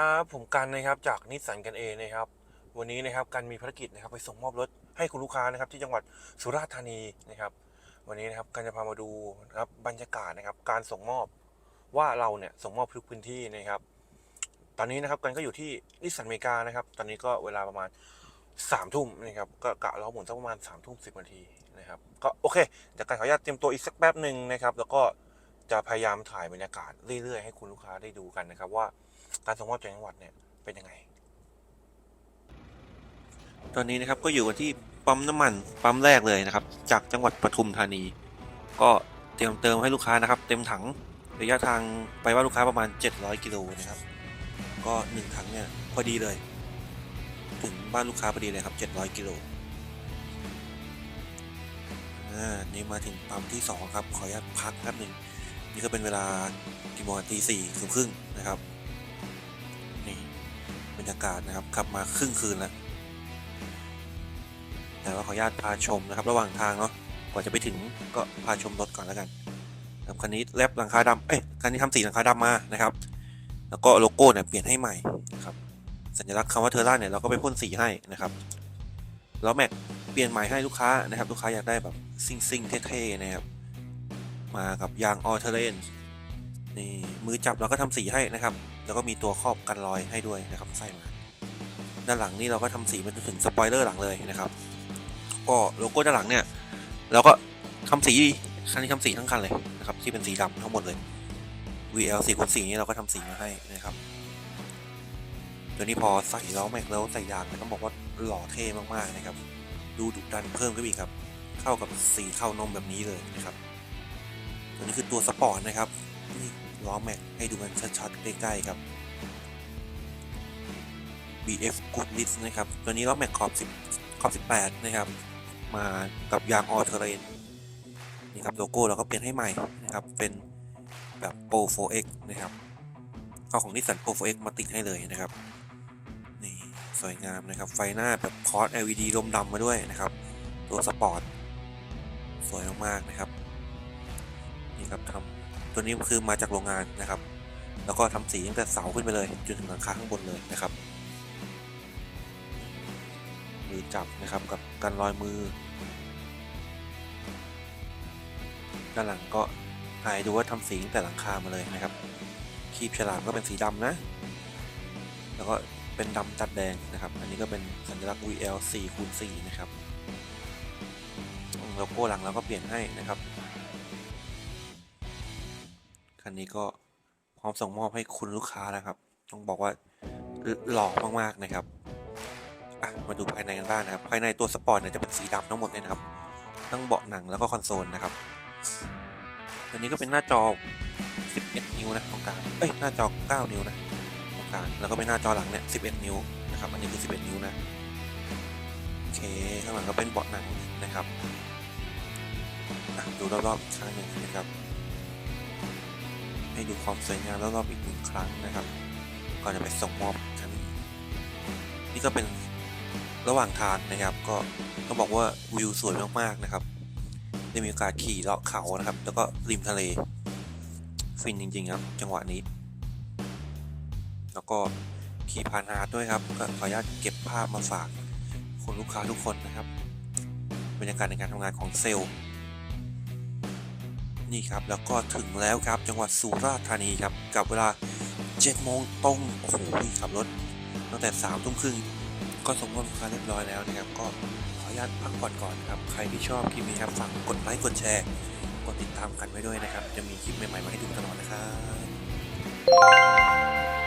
ครับผมกันนะครับจากนิสสันกันเองนะครับ วันนี้นะครับกันมีภารกิจนะครับไปส่งมอบรถให้คุณลูกค้านะครับที่จังหวัดสุราษฎร์ธานีนะครับ วันนี้นะครับกันจะพามาดูนะครับบรรยากาศนะครับ การส่งมอบว่าเราเนี่ยส่งมอบทุกพื้นที่นะครับ ตอนนี้นะครับกันก็อยู่ที่นิสสันอเมริกานะครับ ตอนนี้ก็เวลาประมาณสามทุ่มนะครับก็กะเราหมุนสักประมาณสามทุ่มสิบนาทีนะครับก็โอเคเดี๋ยวกันขออนุญาตเตรียมตัวอีกสักแป๊บหนึ่งนะครับ แล้วก็ จะพยายามถ่ายบรรยากาศเรื่อยๆให้คุณลูกค้าได้ดูกันนะครับ ว่าการส่งมอบจากจังหวัดเนี่ยเป็นยังไง ตอนนี้นะครับก็อยู่กันที่ปั๊มน้ำมันปั๊มแรกเลยนะครับ จากจังหวัดปทุมธานี ก็เตรียมเติมให้ลูกค้านะครับ เต็มถังระยะทางไปว่าลูกค้าประมาณ 700 กิโลนะครับ ก็หนึ่งถังเนี่ยพอดีเลย ถึงบ้านลูกค้าพอดีเลยครับ 700 กิโลอ่านี่มาถึงปั๊มที่ 2 ครับ ขออนุญาตพักแป๊บหนึ่ง นี่ก็เป็นเวลากี่โมงตีสี่ครึ่งครึ่งนะครับ นี่บรรยากาศนะครับขับมาครึ่งคืนแล้วแต่ว่าขออนุญาตพาชมนะครับ ระหว่างทางเนาะก่อนจะไปถึงก็พาชมรถก่อนแล้วกันครับคันนี้แลบหลังคาดำเอ้ยคันนี้ทำสีหลังคาดำมานะครับ แล้วก็โลโก้เนี่ยเปลี่ยนให้ใหม่นะครับ สัญลักษณ์คำว่าเทอร่าเนี่ยเราก็ไปพ่นสีให้นะครับแล้วแม็กเปลี่ยนใหม่ให้ลูกค้านะครับ ลูกค้าอยากได้แบบซิ่งๆเท่ๆนะครับ มากับยางออเทเรนนี่มือจับเราก็ทำสีให้นะครับ แล้วก็มีตัวครอบกันรอยให้ด้วยนะครับใส่มาด้านหลังนี่เราก็ทำสีมันจนถึงสปอยเลอร์หลังเลยนะครับ ก็โลโก้ด้านหลังเนี่ยเราก็ทำสีคันนี้ทำสีทั้งคันเลยนะครับที่เป็นสีดำทั้งหมดเลย VL 4คูณ4นี่เราก็ทำสีมาให้นะครับตัวนี้พอใส่ล้อแม็กแล้วใส่ยางต้องบอกว่าหล่อเท่มากๆนะครับ ดูดุดันเพิ่มขึ้นอีกครับ เข้ากับสีเข้านมแบบนี้เลยนะครับ ตัวนี้คือตัวสปอร์ตนะครับนี่ล้อแม็กให้ดูกันชัดๆใกล้ๆครับ BF Good List นะครับ ตัวนี้ล้อแม็กขอบ10ขอบ18 นะครับ มากับยางออเทเรนนี่ครับโลโก้เราก็เปลี่ยนให้ใหม่นะครับ เป็นแบบ Pro 4X นะครับเอาของนิสสัน Pro 4X มาติดให้เลยนะครับนี่สวยงามนะครับ ไฟหน้าแบบคอร์ส LED ลมดำมาด้วยนะครับ ตัวสปอร์ต สวยมากๆนะครับ นี่ครับทำตัวนี้คือมาจากโรงงานนะครับ แล้วก็ทำสีตั้งแต่เสาขึ้นไปเลยจนถึงหลังคาข้างบนเลยนะครับมือจับนะครับกับกันรอยมือ ด้านหลังก็ถ่ายดูว่าทำสีตั้งแต่หลังคามาเลยนะครับคีบฉลามก็เป็นสีดำนะ แล้วก็เป็นดำตัดแดงนะครับ อันนี้ก็เป็นสัญลักษณ์ VL 4คูณ4นะครับโลโก้หลังเราก็เปลี่ยนให้นะครับ คันนี้ก็พร้อมส่งมอบให้คุณลูกค้านะครับ ต้องบอกว่าหล่อมากๆนะครับมาดูภายในกันบ้างนะครับ ภายในตัวสปอร์ตเนี่ยจะเป็นสีดำทั้งหมดเลยนะครับ ทั้งเบาะหนังแล้วก็คอนโซลนะครับ ตัวนี้ก็เป็นหน้าจอ 11 นิ้วนะตรงกลาง เอ้ย หน้าจอ 9 นิ้วนะตรงกลาง แล้วก็เป็นหน้าจอหลังเนี่ย 11 นิ้วนะครับ อันนี้คือ 11 นิ้วนะ โอเค ข้างหลังก็เป็นเบาะหนังนะครับดูรอบๆอีกครั้งหนึ่งนะครับ ดูความสวยงามรอบๆอีกหนึ่งครั้งนะครับ ก่อนจะไปส่งมอบคันนี้นี่ก็เป็นระหว่างทางนะครับ ก็ต้องบอกว่าวิวสวยมากๆนะครับได้มีโอกาสขี่เลาะเขานะครับ แล้วก็ริมทะเลฟินจริง ๆ ครับ จังหวะนี้ แล้วก็ขี่ผ่านหาดด้วยครับก็ขออนุญาตเก็บภาพมาฝากคุณลูกค้าทุกคนนะครับบรรยากาศในการทำงานของเซลล์ นี่ครับแล้วก็ถึงแล้วครับจังหวัดสุราษฎร์ธานีครับกับเวลา7โมงตรงโอ้โหขับรถตั้งแต่สามทุ่มครึ่งก็ส่งมอบลูกค้าเรียบร้อยแล้วนะครับ ก็ขออนุญาตพักผ่อนก่อนครับ ใครที่ชอบคลิปนี้ครับฝากกดไลค์กดแชร์กดติดตามกันไว้ด้วยนะครับ จะมีคลิปใหม่ๆมาให้ดูตลอดนะครับ